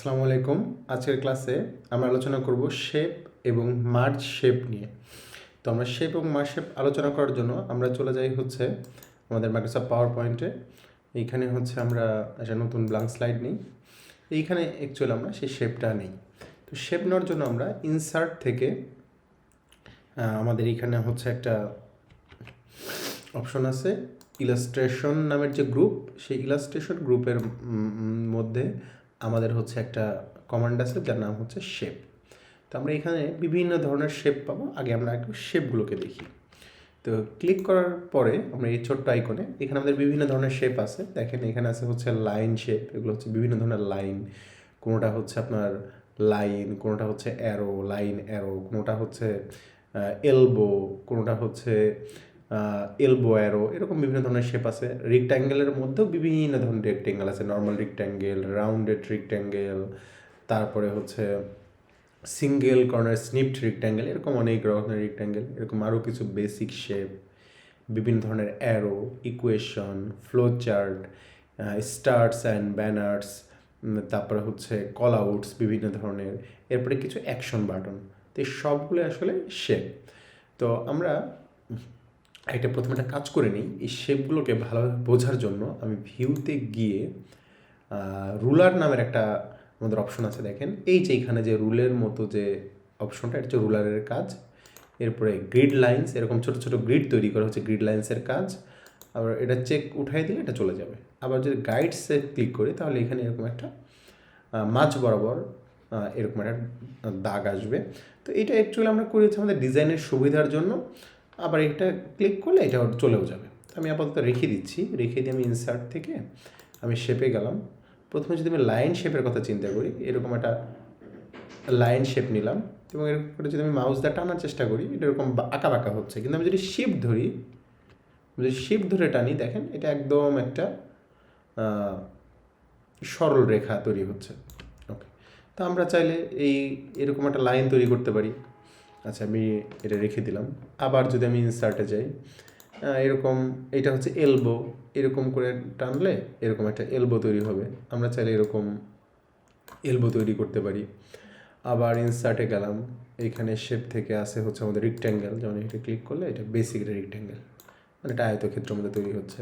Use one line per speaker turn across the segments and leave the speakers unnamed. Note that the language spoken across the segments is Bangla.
আসসালামু আলাইকুম। আজকের ক্লাসে আমরা আলোচনা করব শেপ এবং মার্চ শেপ নিয়ে। তো আমরা শেপ এবং মার্জ শেপ আলোচনা করার জন্য আমরা চলে যাই হচ্ছে আমাদের মাইক্রোসফট পাওয়ার পয়েন্টে এইখানে হচ্ছে আমরা একটা নতুন ব্লাঙ্ক স্লাইড নিই। এইখানে অ্যাকচুয়ালি আমরা সেই শেপটা নেই। তো শেপ নেওয়ার জন্য আমরা ইনসার্ট থেকে আমাদের এইখানে হচ্ছে একটা অপশন আছে ইলাস্ট্রেশন নামের যে গ্রুপ সেই ইলাস্ট্রেশন গ্রুপের মধ্যে আমাদের হচ্ছে একটা কমান্ড আছে, যার নাম হচ্ছে শেপ তো আমরা এখানে বিভিন্ন ধরনের শেপ পাবো। আগে আমরা একটু শেপগুলোকে দেখি। তো ক্লিক করার পরে আমরা এই ছোট্ট আইকনে এখানে আমাদের বিভিন্ন ধরনের শেপ আছে। দেখেন, এখানে আছে হচ্ছে লাইন শেপ এগুলো হচ্ছে বিভিন্ন ধরনের লাইন কোনোটা হচ্ছে আপনার লাইন কোনোটা হচ্ছে অ্যারো লাইন অ্যারো কোনোটা হচ্ছে এলবো কোনোটা হচ্ছে এলবো অ্যারো এরকম বিভিন্ন ধরনের শেপ আছে। রেক্ট্যাঙ্গেলের মধ্যেও বিভিন্ন ধরনের রেক্ট্যাঙ্গেল আছে। নর্মাল রেক্ট্যাঙ্গেল রাউন্ডেড রেক্ট্যাঙ্গেল তারপরে হচ্ছে সিঙ্গেল কর্নার স্নিপড রেক্ট্যাঙ্গেল এরকম অনেক রকমের রেক্ট্যাঙ্গেল এরকম আরও কিছু বেসিক শেপ বিভিন্ন ধরনের arrow equation flow chart stars and banners তারপরে হচ্ছে কল আউটস বিভিন্ন ধরনের, এরপরে কিছু অ্যাকশন বাটন তো এই সবগুলো আসলে শেপ তো আমরা একটা প্রথমে একটা কাজ করে নিই, এই শেপগুলোকে ভালোভাবে বোঝার জন্য আমি ভিউতে গিয়ে রুলার নামের একটা আমাদের অপশন আছে দেখেন। এই যে এখানে যে রুলের মতো যে অপশনটা এটা হচ্ছে রুলারের কাজ। এরপরে গ্রিড লাইন্স এরকম ছোট ছোট গ্রিড তৈরি করা হচ্ছে গ্রিড লাইন্সের কাজ। আবার এটা চেক উঠাই দিলে এটা চলে যাবে। আবার যদি গাইডসে ক্লিক করি, তাহলে এখানে এরকম একটা মাঝ বরাবর এরকম একটা দাগ আসবে। তো এটা অ্যাকচুয়ালি আমরা করেছি আমাদের ডিজাইনের সুবিধার জন্য। আবার এটা ক্লিক করলে এটা চলেও যাবে। আমি আপাতত রেখে দিচ্ছি। রেখে দিয়ে আমি ইনসার্ট থেকে আমি শেপে গেলাম। প্রথমে যদি আমি লাইন শেপের কথা চিন্তা করি, এরকম একটা লাইন শেপ নিলাম এবং এরকম করে যদি আমি মাউস দিয়ে টানার চেষ্টা করি, এটা এরকম আঁকা বাঁকা হচ্ছে। কিন্তু আমি যদি শিপ ধরি যদি শিপ ধরে টানি, দেখেন এটা একদম একটা সরল রেখা তৈরি হচ্ছে। ওকে তো আমরা চাইলে এই এরকম একটা লাইন তৈরি করতে পারি। আচ্ছা আমি এটা রেখে দিলাম। আবার যদি আমি ইনসার্টে যাই এরকম, এটা হচ্ছে এলবো এরকম করে টানলে এরকম একটা এলবো তৈরি হবে। আমরা চাইলে এরকম এলবো তৈরি করতে পারি। আবার ইনসার্টে গেলাম এইখানে শেপ থেকে আসে হচ্ছে আমাদের রেক্ট্যাঙ্গেল যেমন এটা ক্লিক করলে এটা বেসিক রেক্ট্যাঙ্গেল মানে এটা আয়তক্ষেত্রের মধ্যে তৈরি হচ্ছে।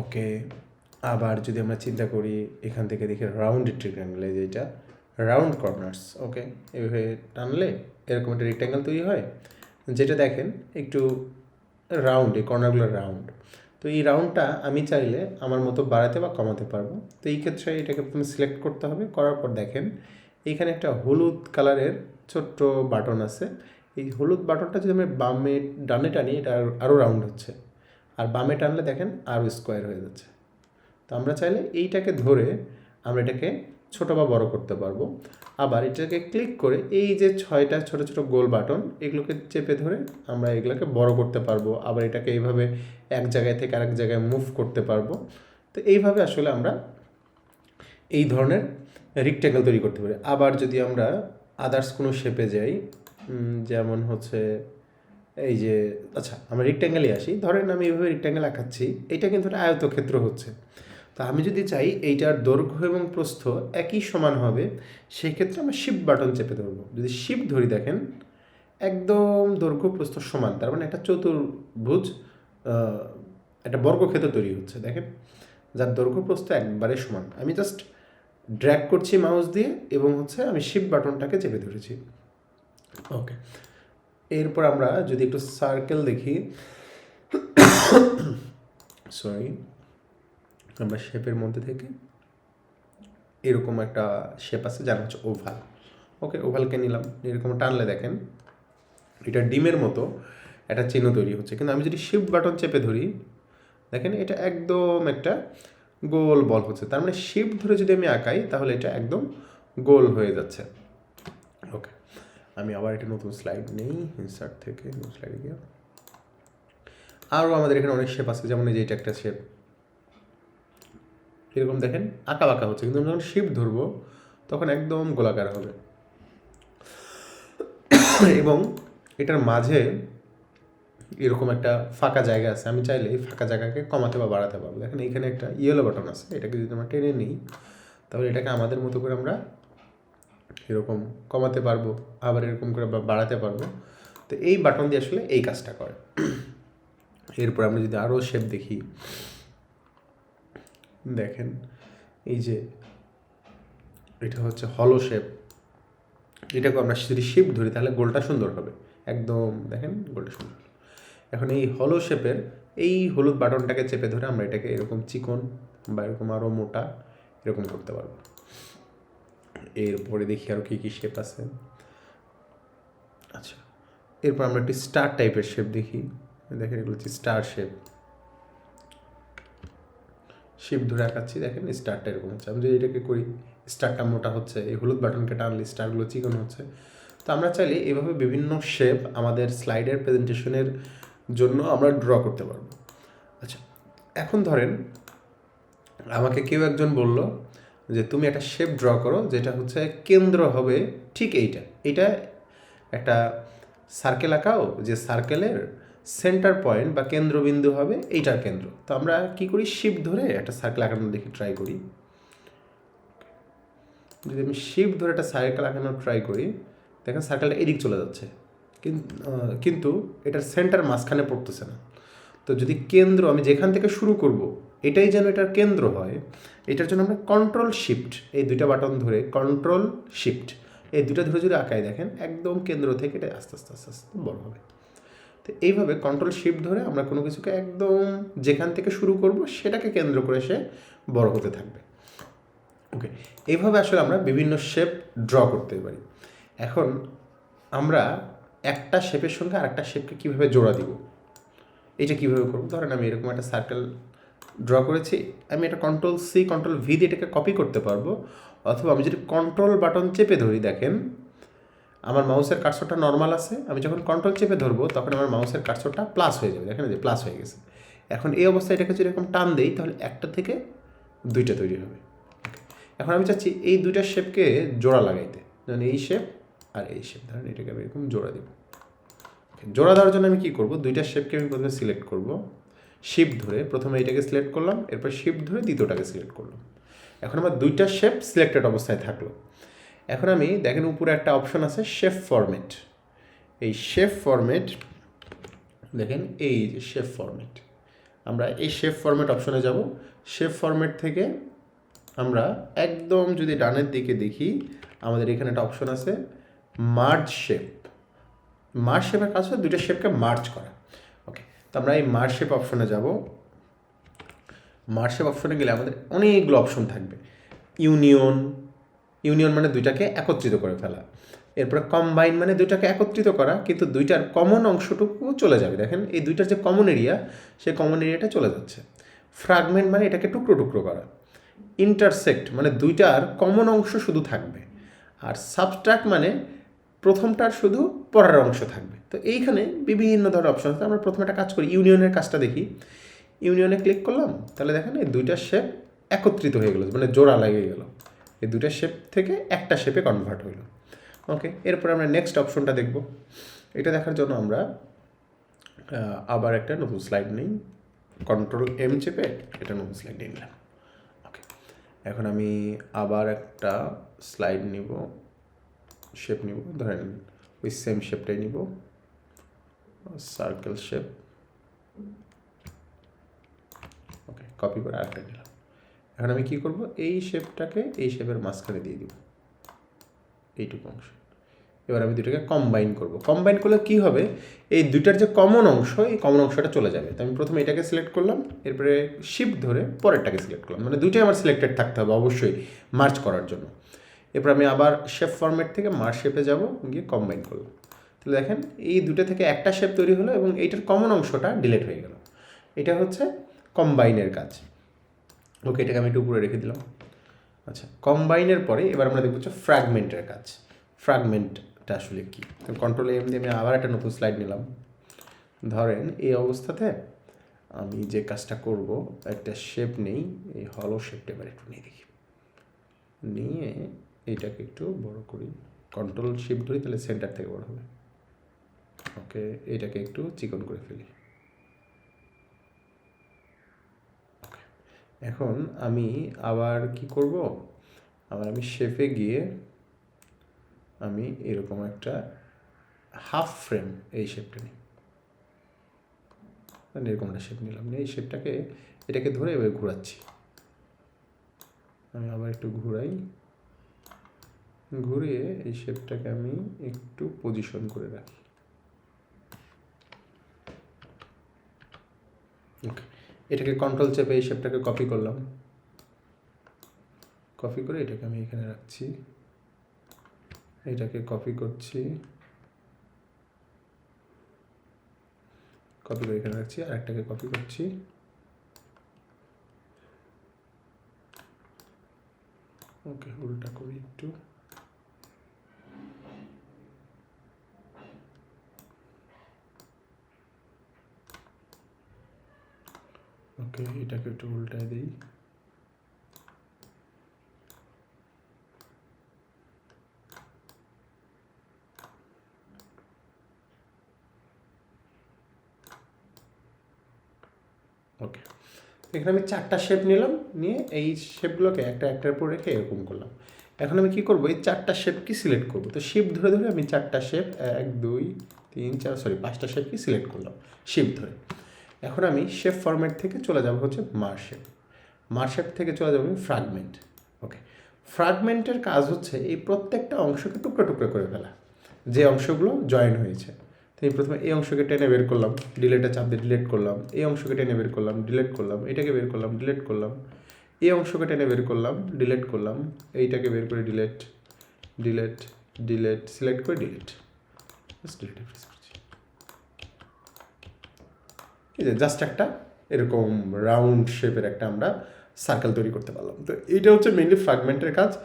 ওকে আবার যদি আমরা চিন্তা করি, এখান থেকে দেখি রাউন্ড ট্রিক্যাঙ্গেল এই যে এটা। রাউন্ড কর্নার্স ওকে এভাবে টানলে এরকম একটা রেক্ট্যাঙ্গেল তৈরি হয়। যেটা দেখেন, একটু রাউন্ড এই কর্নারগুলো রাউন্ড তো এই রাউন্ডটা আমি চাইলে আমার মতো বাড়াতে বা কমাতে পারব। তো এই ক্ষেত্রে এটাকে প্রথমে সিলেক্ট করতে হবে। করার পর দেখেন এইখানে একটা হলুদ কালারের ছোট্ট বাটন আছে। এই হলুদ বাটনটা যদি আমি বামে ডানে টানি, এটা আরও রাউন্ড হচ্ছে। আর বামে টানলে দেখেন আরও স্কোয়ার হয়ে যাচ্ছে। তো আমরা চাইলে এইটাকে ধরে আমরা এটাকে ছোট বা বড় করতে পারব। আবার এটাকে ক্লিক করে এই যে ছয়টা ছোট ছোট গোল বাটন, এগুলোকে চেপে ধরে আমরা এগুলোকে বড় করতে পারব। আবার এটাকে এইভাবে এক জায়গায় থেকে আরেক জায়গায় মুভ করতে পারব। তো এইভাবে আসলে আমরা এই ধরনের রেক্ট্যাঙ্গেল তৈরি করতে পারি। আবার যদি আমরা আদার্স কোনো শেপে যাই যেমন হচ্ছে এই যে আচ্ছা আমরা রেক্ট্যাঙ্গেলে আসি। ধরেন আমি এইভাবে রেক্ট্যাঙ্গেল আঁকাচ্ছি। এটা কিন্তু একটা আয়তক্ষেত্র হচ্ছে। তো আমি যদি চাই এইটার দৈর্ঘ্য এবং প্রস্থ একই সমান হবে, সেক্ষেত্রে আমরা শিপ বাটন চেপে ধরবো। যদি শিপ ধরি দেখেন, একদম দৈর্ঘ্য, প্রস্থ সমান, তার মানে একটা চতুর্ভুজ একটা বর্গক্ষেত্র তৈরি হচ্ছে, দেখেন। যার দৈর্ঘ্য, প্রস্থ একবারে সমান। আমি জাস্ট ড্র্যাগ করছি মাউস দিয়ে এবং হচ্ছে আমি শিপ বাটনটাকে চেপে ধরেছি। ওকে এরপর আমরা যদি একটু সার্কেল দেখি সরি আমরা শেপের মধ্যে থেকে এরকম একটা শেপ আছে যার হচ্ছে ওভাল ওকে ওভালকে নিলাম, এরকম টানলে দেখেন, এটা ডিমের মতো একটা চিহ্ন তৈরি হচ্ছে। কিন্তু আমি যদি শিফট বাটন চেপে ধরি, দেখেন এটা একদম একটা গোল বল হচ্ছে। তার মানে শিফট ধরে যদি আমি আঁকাই, তাহলে এটা একদম গোল হয়ে যাচ্ছে। ওকে আমি আবার একটা নতুন স্লাইড নেই ইনসার্ট থেকে নতুন স্লাইডে গিয়ে। আরও আমাদের এখানে অনেক শেপ আছে, যেমন এই যে এটা একটা শেপ এরকম দেখেন? আঁকা বাঁকা হচ্ছে। কিন্তু যখন শিপ ধরবো, তখন একদম গোলাকার হবে। এবং এটার মাঝে এরকম একটা ফাঁকা জায়গা আছে। আমি চাইলে এই ফাঁকা জায়গাকে কমাতে বা বাড়াতে পারব। দেখেন এখানে একটা ইয়েলো বাটন আছে। এটাকে যদি আমরা টেনে নিই, তাহলে এটাকে আমাদের মতো করে আমরা এরকম কমাতে পারব, আবার এরকম করে বাড়াতে পারব। তো এই বাটন দিয়ে আসলে এই কাজটা করে। এরপর আমরা যদি আরও শেপ দেখি দেখেন, এই যে এটা হচ্ছে হলো শেপ এটাকে আমরা যদি শেপ ধরি, তাহলে গোলটা সুন্দর হবে। একদম, দেখেন, গোলটা সুন্দর। এখন এই হলো শেপের এই হলুদ বাটনটাকে চেপে ধরে আমরা এটাকে এরকম চিকন বা এরকম আরও মোটা এরকম করতে পারব। এরপরে দেখি আরও কী কী শেপ আছে। আচ্ছা এরপর আমরা একটি স্টার টাইপের শেপ দেখি। দেখেন, এগুলো হচ্ছে স্টার শেপ শেপ ধরে আঁকাচ্ছি, দেখেন স্টারটা এরকম হচ্ছে। আমি যদি এটাকে করি স্টারটা মোটা হচ্ছে, এই হলুদ বাটনকে টানলে স্টারগুলো চিকন হচ্ছে। তো আমরা চাইলে এভাবে বিভিন্ন শেপ আমাদের স্লাইডের প্রেজেন্টেশনের জন্য আমরা ড্র করতে পারব। আচ্ছা এখন ধরেন আমাকে কেউ একজন বলল যে, তুমি একটা শেপ ড্র করো যেটা হচ্ছে কেন্দ্র হবে ঠিক এইটা। এটা একটা সার্কেল আঁকাও, যে সার্কেলের সেন্টার পয়েন্ট বা কেন্দ্রবিন্দু হবে এইটার কেন্দ্র। তো আমরা কি করি? শিপ ধরে একটা সার্কেল আঁকানোর দেখি ট্রাই করি। যদি আমি শিপ ধরে একটা সার্কেল আঁকানোর ট্রাই করি, দেখেন সার্কেলটা এদিক চলে যাচ্ছে। কিন- কিন্তু এটার সেন্টার মাঝখানে পড়তেছে না। তো যদি কেন্দ্র আমি যেখান থেকে শুরু করব, এটাই যেন এটার কেন্দ্র হয়, এটার জন্য আমরা কন্ট্রোল শিফট এই দুইটা বাটন ধরে কন্ট্রোল শিফট এই দুটো ধরে যদি আঁকায় দেখেন, একদম কেন্দ্র থেকে এটা আস্তে আস্তে আস্তে আস্তে বড় হবে। তো এইভাবে কন্ট্রোল শিফট ধরে আমরা কোনো কিছুকে একদম যেখান থেকে শুরু করব সেটাকে কেন্দ্র করে সে বড় হতে থাকবে। ওকে এইভাবে আসলে আমরা বিভিন্ন শেপ ড্র করতে পারি। এখন আমরা একটা শেপের সঙ্গে আরেকটা শেপকে কীভাবে জোড়া দিব? এটা কীভাবে করব? ধরেন আমি এরকম একটা সার্কেল ড্র করেছি, আমি এটা কন্ট্রোল সি কন্ট্রোল ভি দিয়ে এটাকে কপি করতে পারব। অথবা আমি যদি কন্ট্রোল বাটন চেপে ধরি, দেখেন আমার মাউসের কার্সরটা নর্মাল আছে, আমি যখন কন্ট্রোল চেপে ধরবো, তখন আমার মাউসের কার্সরটা প্লাস হয়ে যাবে, দেখেন যে প্লাস হয়ে গেছে। এখন এই অবস্থায় এটাকে যদি এরকম টান দেই, তাহলে একটা থেকে দুইটা তৈরি হবে। এখন আমি চাচ্ছি এই দুইটা শেপকে জোড়া লাগাইতে। যেমন এই শেপ আর এই শেপ ধরেন এটাকে আমি এরকম জোড়া দিব। জোড়া দেওয়ার জন্য আমি কী করব? দুইটা শেপকে আমি প্রথমে সিলেক্ট করব। শিপ ধরে প্রথমে এটাকে সিলেক্ট করলাম, এরপর শিপ ধরে দ্বিতীয়টাকে সিলেক্ট করলাম। এখন আমার দুইটা শেপ সিলেক্টেড অবস্থায় থাকল। এখন আমি দেখেন উপরে একটা অপশন আছে শেফ ফরম্যাট এই শেফ ফরম্যাট দেখেন এই যে শেফ ফরম্যাট আমরা এই শেফ ফরম্যাট অপশনে যাব। শেফ ফরম্যাট থেকে আমরা একদম যদি ডানের দিকে দেখি, আমাদের এখানে একটা অপশন আছে মার্জ শেপ মার্জ শেপের কাজ হচ্ছে দুটো শেপকে মার্চ করা। ওকে তো আমরা এই মার্জ শেপ অপশনে যাব। মার্জ শেপ অপশনে গেলে আমাদের অনেকগুলো অপশন থাকবে। ইউনিয়ন ইউনিয়ন মানে দুইটাকে একত্রিত করে ফেলা। এরপরে কম্বাইন মানে দুইটাকে একত্রিত করা, কিন্তু দুইটার কমন অংশটুকু চলে যাবে। দেখেন, এই দুইটার যে কমন এরিয়া সেই কমন এরিয়াটা চলে যাচ্ছে। ফ্রাগমেন্ট মানে এটাকে টুকরো টুকরো করা। ইন্টারসেক্ট মানে দুইটার কমন অংশ শুধু থাকবে। আর সাবস্ট্রাক্ট মানে প্রথমটার শুধু পরের অংশ থাকবে। তো এইখানে বিভিন্ন ধরনের অপশন আছে। আমরা প্রথমে একটা কাজ করি, ইউনিয়নের কাজটা দেখি। ইউনিয়নে ক্লিক করলাম, তাহলে দেখেন এই দুইটা শেপ একত্রিত হয়ে গেলো মানে জোড়া লেগে গেল। এই দুইটা শেপ থেকে একটা শেপে কনভার্ট হইল। ওকে এরপর আমরা নেক্সট অপশনটা দেখব। এটা দেখার জন্য আমরা আবার একটা নতুন স্লাইড নিই। কন্ট্রোল এম চেপে এটা নতুন স্লাইড নিয়ে নিলাম। ওকে এখন আমি আবার একটা স্লাইড নিব শেপ নিব। ধরেন ওই সেম শেপটাই নিব। সার্কেল শেপ ওকে কপি করে আরেকটা নিলাম। এখন আমি কি করব? এই শেপটাকে এই শেপের মাঝখানে দিয়ে দিব। এইটুকু অংশ। এবার আমি দুটোকে কম্বাইন করব। কম্বাইন করলে কি হবে? এই দুইটার যে কমন অংশ, এই কমন অংশটা চলে যাবে। তো আমি প্রথমে এটাকে সিলেক্ট করলাম, এরপরে শিফট ধরে পরেরটাকে সিলেক্ট করলাম। মানে দুইটাই আমার সিলেক্টেড থাকতে হবে অবশ্যই মার্চ করার জন্য। এরপর আমি আবার শেপ ফরম্যাট থেকে মার্চ শেপে যাব, গিয়ে কম্বাইন করলাম। তাহলে দেখেন, এই দুটো থেকে একটা শেপ তৈরি হলো এবং এইটার কমন অংশটা ডিলেট হয়ে গেল। এটা হচ্ছে কম্বাইনের কাজ। ওকে, এটাকে আমি একটু উপরে রেখে দিলাম। আচ্ছা কম্বাইনের পরে এবার আমরা দেখব হচ্ছে ফ্র্যাগমেন্টের কাজ। ফ্র্যাগমেন্টটা আসলে কী? কন্ট্রোল এম দিয়ে আমি আবার একটা নতুন স্লাইড নিলাম। ধরেন, এই অবস্থাতে আমি যে কাজটা করব, একটা শেপ নেই, এই হলো শেপটা এবার একটু নিয়ে দেখি। নিয়ে এটাকে একটু বড় করি। কন্ট্রোল শিপ ধরি, তাহলে সেন্টার থেকে বড় হবে। ওকে, এটাকে একটু চিকন করে ফেলি। এখন আমি আবার কি করব? আবার আমি শেপে গিয়ে আমি এরকম একটা হাফ ফ্রেম এই শেপটা নিই। মানে এরকম একটা শেপ নিলাম। এই শেপটাকে এটাকে ধরে এবার ঘোরাচ্ছি। আমি আবার একটু ঘুরাই। ঘুরিয়ে এই শেপটাকে আমি একটু পজিশন করে রাখি। ওকে এটাকে কন্ট্রোল চেপে এই শেপটাকে কপি করলাম। কপি করে এটাকে আমি এখানে রাখছি। এটাকে কপি করছি। কপি করে এখানে রাখছি আর একটাকে কপি করছি। ওকে উল্টা করি একটু। ওকে, এটাকে একটু উল্টায় দিই। ওকে, এখানে আমি চারটা শেপ নিলাম, নিয়ে এই শেপগুলোকে একটা একটার উপর রেখে এরকম করলাম। এখন আমি কি করব, এই চারটা শেপকে সিলেক্ট করব? তো শেপ ধরে ধরে আমি চারটা শেপ এক, দুই, তিন, চার সরি পাঁচটা শেপকে সিলেক্ট করলাম শেপ ধরে। এখন আমি শেপ ফরম্যাট থেকে চলে যাব হচ্ছে মার শেপ মার শেপ থেকে চলে যাব আমি ফ্রাগমেন্ট ওকে ফ্রাগমেন্টের কাজ হচ্ছে এই প্রত্যেকটা অংশকে টুকরো টুকরো করে ফেলা। যে অংশগুলো জয়েন হয়েছে। তো এই প্রথমে এই অংশকে টেনে বের করলাম ডিলেটে চাপ দিয়ে ডিলেট করলাম, এই অংশকে টেনে বের করলাম ডিলেট করলাম, এটাকে বের করলাম ডিলেট করলাম, এই অংশকে টেনে বের করলাম ডিলেট করলাম, এইটাকে বের করে ডিলেট ডিলেট ডিলেট সিলেক্ট করে ডিলেট ডিলেটে প্রেস আছে জাস্ট একটা এরকম রাউন্ড শেপের একটা আমরা সার্কেল তৈরি করতে পারলাম। তো এইটা হচ্ছে মেনলি ফ্রাগমেন্টের কাজ।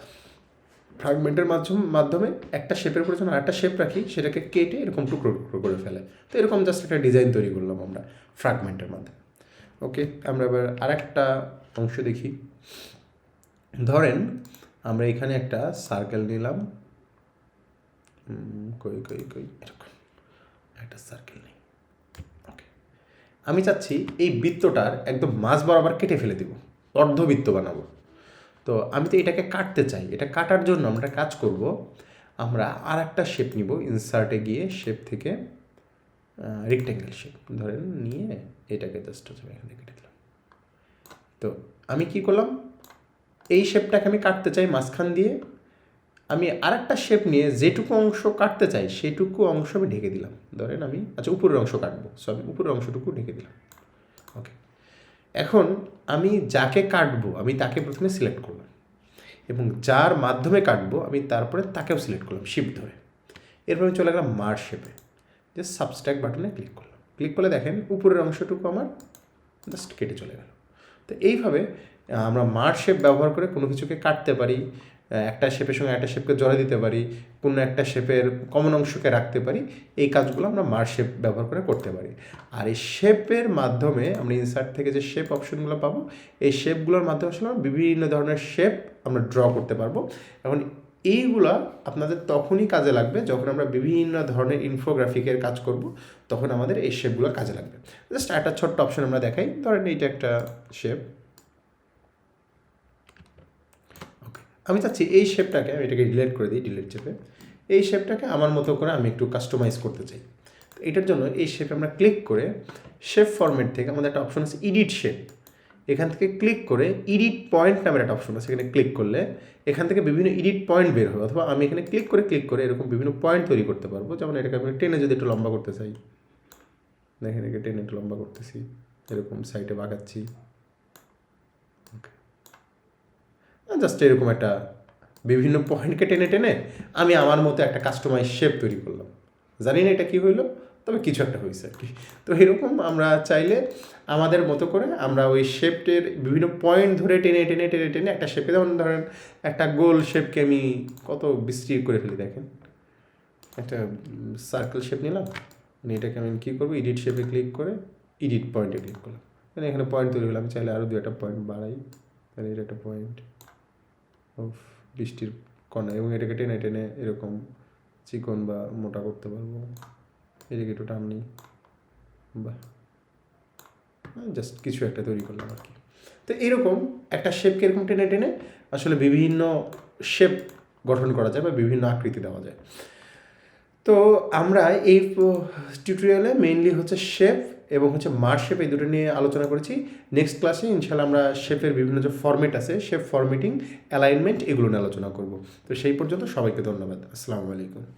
ফ্রাগমেন্টের মাধ্যম, মাধ্যমে একটা শেপের উপরে যখন আরেকটা শেপ রাখি, সেটাকে কেটে এরকম টুকরো টুকরো করে ফেলে। তো এরকম জাস্ট একটা ডিজাইন তৈরি করলাম আমরা ফ্রাগমেন্টের মাধ্যমে। ওকে আমরা এবার আরেকটা অংশ দেখি। ধরেন আমরা এখানে একটা সার্কেল নিলাম। কই কই কই, এরকম। একটা সার্কেল আমি চাচ্ছি এই বৃত্তটার একদম মাঝ বরাবর কেটে ফেলে দিব, অর্ধবৃত্ত বানাবো। তো আমি তো এটাকে কাটতে চাই, এটা কাটার জন্য আমরা কাজ করব, আমরা আর একটা শেপ নিব ইনসার্টে গিয়ে শেপ থেকে রেক্টেঙ্গেল শেপ ধরেন নিয়ে এটাকে জাস্ট এখানে কেটে দিলাম। তো আমি কি করলাম, এই শেপটাকে আমি কাটতে চাই মাঝখান দিয়ে আমি আর একটা শেপ নিয়ে যেটুকু অংশ কাটতে চাই, সেটুকু অংশ আমি ঢেকে দিলাম। ধরেন আমি আচ্ছা উপরের অংশ কাটবো। সো আমি উপরের অংশটুকু ঢেকে দিলাম। ওকে এখন আমি যাকে কাটবো, আমি তাকে প্রথমে সিলেক্ট করলাম। এবং যার মাধ্যমে কাটবো, আমি তারপরে তাকেও সিলেক্ট করলাম শিফট ধরে। এরপর আমি চলে গেলাম মার শেপে যে সাবস্ট্যাক বাটনে ক্লিক করলাম। ক্লিক করলে দেখেন, উপরের অংশটুকু আমার জাস্ট কেটে চলে গেল। তো এইভাবে, আমরা মার শেপ ব্যবহার করে কোনো কিছুকে কাটতে পারি একটা শেপের সঙ্গে একটা শেপকে জড়ে দিতে পারি, কোনো একটা শেপের কমন অংশকে রাখতে পারি, এই কাজগুলো আমরা মার শেপ ব্যবহার করে করতে পারি। আর এই শেপের মাধ্যমে আমরা ইনসার্ট থেকে যে শেপ অপশনগুলো পাবো, এই শেপগুলোর মাধ্যমে আসলে আমরা বিভিন্ন ধরনের শেপ আমরা ড্র করতে পারব। এখন এইগুলা আপনাদের তখনই কাজে লাগবে যখন আমরা বিভিন্ন ধরনের ইনফোগ্রাফিকের কাজ করব, তখন আমাদের এই শেপগুলো কাজে লাগবে। জাস্ট একটা ছোট্ট অপশন আমরা দেখাই, ধরেন এইটা একটা শেপ ওকে আমি চাচ্ছি এই শেপটাকে আমি এটাকে ডিলেট করে দিই ডিলেট চেপে এই শেপটাকে আমার মতো করে আমি একটু কাস্টমাইজ করতে চাই। এটার জন্য এই শেপে আমরা ক্লিক করে শেপ ফরম্যাট থেকে আমাদের একটা অপশন আছে এডিট শেপ এখান থেকে ক্লিক করে এডিট পয়েন্ট নামের একটা অপশন আছে, এখানে ক্লিক করলে এখান থেকে বিভিন্ন এডিট পয়েন্ট বের হবে। অথবা আমি এখানে ক্লিক করে ক্লিক করে এরকম বিভিন্ন পয়েন্ট তৈরি করতে পারব। যেমন এটাকে আমি টেনে যদি একটু লম্বা করতে চাই। দেখেন একে টেনে একটু লম্বা করতেছি। এরকম সাইডে বাগাচ্ছি। জাস্ট এরকম একটা বিভিন্ন পয়েন্টকে টেনে টেনে আমি আমার মতো একটা কাস্টমাইজ শেপ তৈরি করলাম। জানি না এটা কী হইল, তবে কিছু একটা হয়েছে আর কি। তো এরকম আমরা চাইলে আমাদের মতো করে আমরা ওই শেপটের বিভিন্ন পয়েন্ট ধরে টেনে টেনে টেনে টেনে একটা শেপে যেমন ধরেন একটা গোল শেপকে আমি কত বিস্তৃত করে ফেলি দেখেন। একটা সার্কেল শেপ নিলাম, নিয়ে এটাকে আমি কী করব এডিট শেপে ক্লিক করে এডিট পয়েন্টে ক্লিক করলাম। মানে এখানে পয়েন্ট তৈরি আমি চাইলে আরও দু একটা পয়েন্ট বাড়াই, তাহলে এটা একটা পয়েন্ট বৃষ্টির কণা এবং এটাকে টেনে টেনে এরকম চিকন বা মোটা করতে পারব। এদিকে একটু টান নিই। বাহ। জাস্ট কিছু একটা তৈরি করলাম আর কি। তো এরকম একটা শেপকে এরকম টেনে টেনে আসলে বিভিন্ন শেপ গঠন করা যায় বা বিভিন্ন আকৃতি দেওয়া যায়। তো আমরা এই টিউটোরিয়ালে মেইনলি হচ্ছে শেপ এবং হচ্ছে মার শেপ এই দুটো নিয়ে আলোচনা করেছি। নেক্সট ক্লাসে ইনশাল্লাহ আমরা শেপের বিভিন্ন যে ফর্মেট আছে শেপ ফর্মেটিং অ্যালাইনমেন্ট এগুলো নিয়ে আলোচনা করব। তো সেই পর্যন্ত সবাইকে ধন্যবাদ। আসসালামু আলাইকুম।